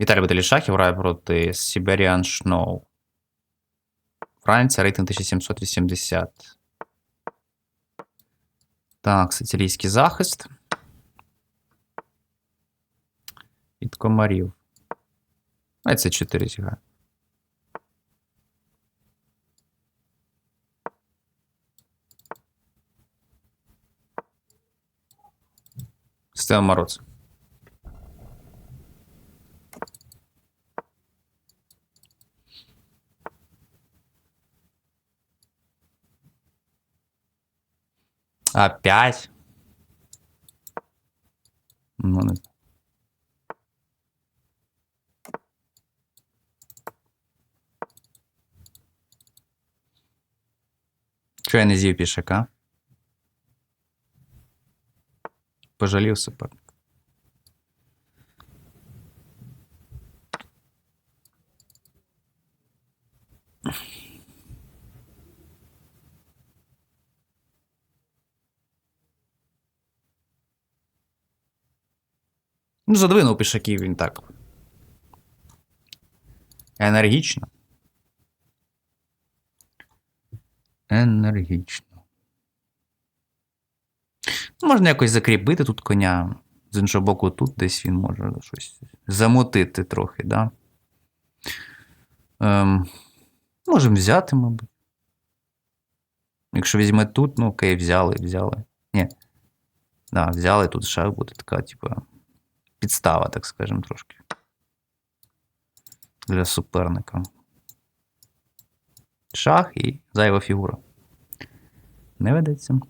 Віталій Баталій Шахів грає проти Siberian Snow. Франція, рейтинг 1780. Так, сицилійський захист. Від комарів. А це 4 зіграє. Система Мороз. Опять? Ну, не... Чого я не з'їв пішака? Пожалів суперник. Ну, задвинув пішаків він так. Енергічно. Енергічно. Ну, Можна якось закріпити тут коня. З іншого боку, тут десь він може щось замотити трохи, да? Ем, можемо взяти, мабуть. Якщо візьме тут, ну окей, взяли, взяли. Ні. Да, взяли тут ще буде така, типу, підстава, так скажемо, трошки. Для суперника. Шах і зайва фігура. Не ведеться.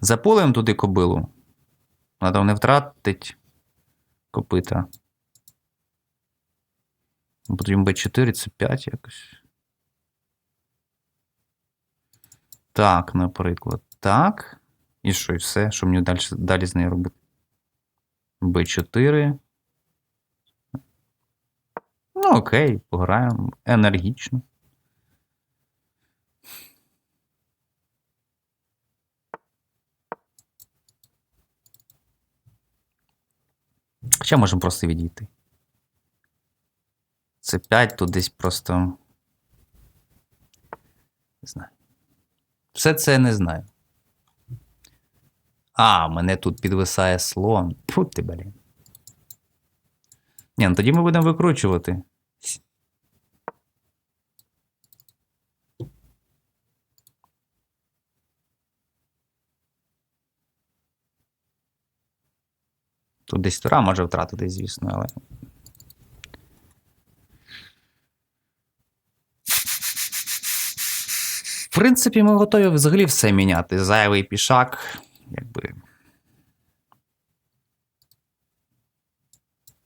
Заполем туди кобилу. Вона там не втратить копита. Потім Б4, це 5 якось. Так, наприклад. Так. І що, і все? Що мені далі, далі з нею робити? Б4. Ну, окей, пограємо. Енергічно. Хоча можемо просто відійти. Це 5 тут десь просто. Не знаю. Все це я не знаю. А, мене тут підвисає слон. Фу ти, блін. Ні, ну тоді ми будемо викручувати. Тут десь тура може втратити, звісно, але. В принципі, ми готові взагалі все міняти. Зайвий пішак, якби.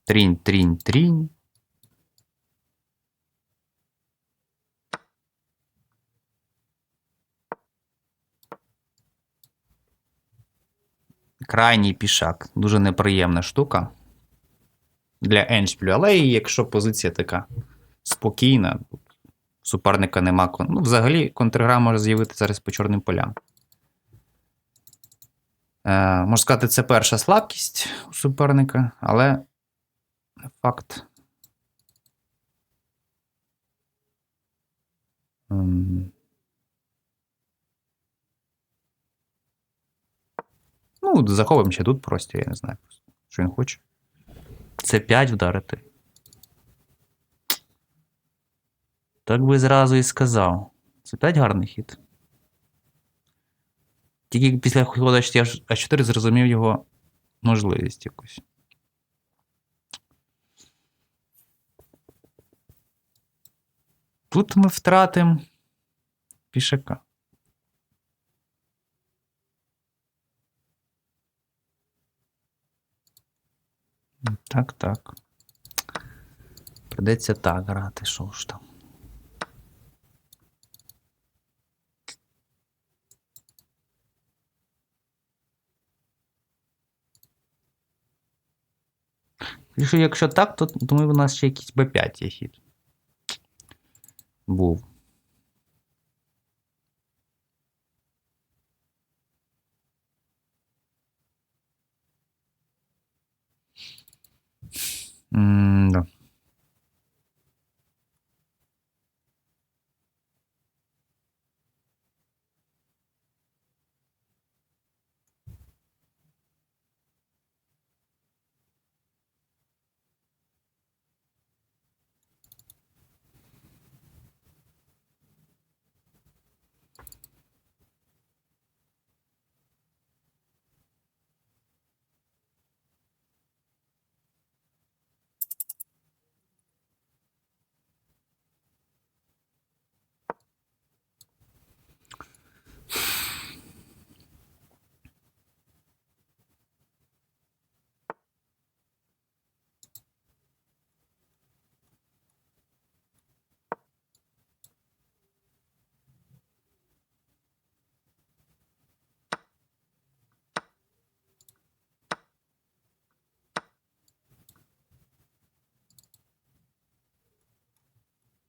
Трінь, трінь, трінь. Крайній пішак. Дуже неприємна штука для еншпілю. Але якщо позиція така спокійна, суперника нема. Ну, взагалі, контргра може з'явити зараз по чорним полям. Е, можна сказати, це перша слабкість у суперника, але факт. Ем. Ну, заховуємо ще тут просто, я не знаю, що він хоче. Це 5 вдарити. Так би зразу і сказав. Це 5 гарний хід. Тільки після ходу А4 зрозумів його можливість якусь. Тут ми втратимо пішака. Так, так. Придеться так грати, що ж там. Якщо якщо так, то думаю, у нас ще якийсь b5 є хід. Був. М-да.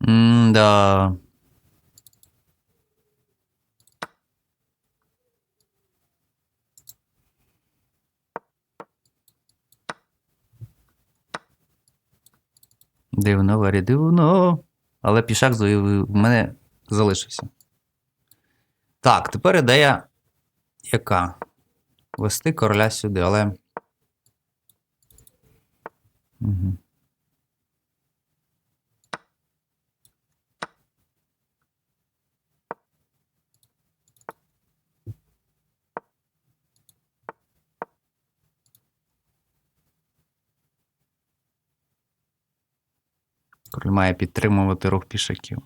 М-да. Дивно, варі дивно. Але пішак в мене залишився. Так, тепер ідея яка? Вести короля сюди, але. Угу. Король має підтримувати рух пішаків.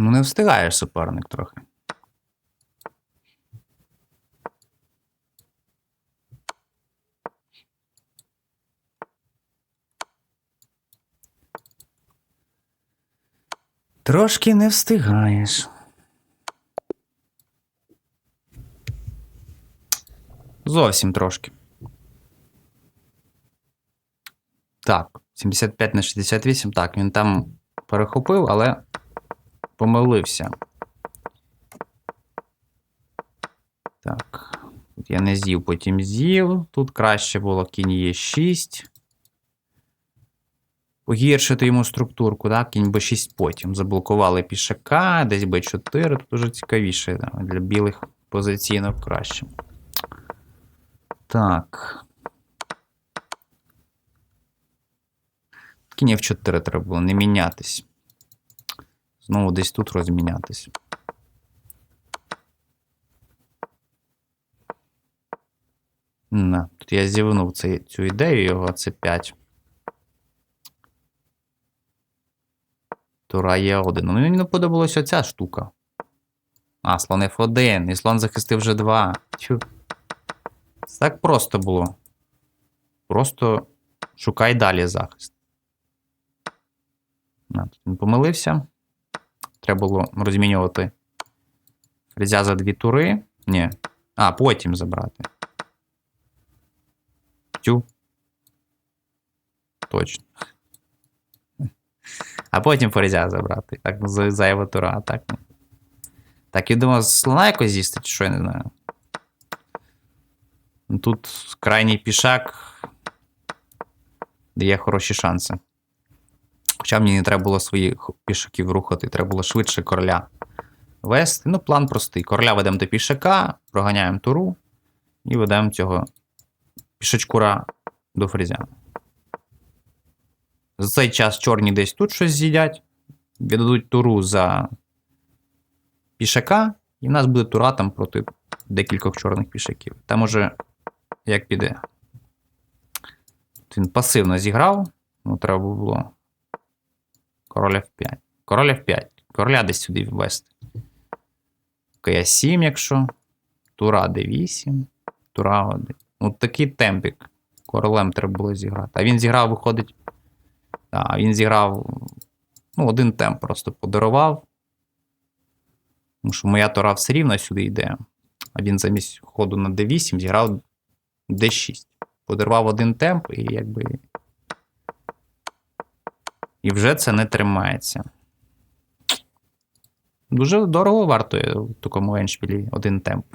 Ну, не встигаєш суперник трохи. Трошки не встигаєш. Зовсім трошки. Так, 75 на 68. Так, він там перехопив, але помилився. Так. Тут я не з'їв, потім з'їв. Тут краще було кінь є 6. Погіршити йому структурку, так? Кінь Б6 потім. Заблокували пішака, десь Б4. Тут уже цікавіше. Да? Для білих позиційно краще. Так. Кінь F4 треба було не мінятись. Знову десь тут розмінятись. На, тут я зівнув цей, цю ідею його, це 5. Тура є 1. Ну, мені не подобалася оця штука. А, слон F1. І слон захистив вже 2. Тю. Так просто було. Просто шукай далі захист. На, тут він помилився. Треба було розмінювати фрезя за дві тури. Ні. А, потім забрати. Тю. Точно. А потім ферзя забрати. Так, за- зайва тура, а так. ну. Так, я думав, слона якось з'їсти, чи що, я не знаю. Ну, Тут крайній пішак дає хороші шанси. Хоча мені не треба було своїх пішаків рухати, треба було швидше короля вести. Ну, план простий. Короля ведемо до пішака, проганяємо туру і ведемо цього пішачкура до фрізя. За цей час чорні десь тут щось з'їдять, віддадуть туру за пішака, і в нас буде тура там проти декількох чорних пішаків. Там уже як піде. Він пасивно зіграв, ну треба було король F5. Король F5. Короля десь сюди ввести. КС7, якщо. Тура D8. Тура 1. Ну, такий темпік. Королем треба було зіграти. А він зіграв, виходить. А, він зіграв. Ну, один темп просто подарував. Тому що моя тура все рівно сюди йде. А він замість ходу на D8 зіграв D6. Подарував один темп і якби. І вже це не тримається. Дуже дорого вартує в такому еншпілі один темп.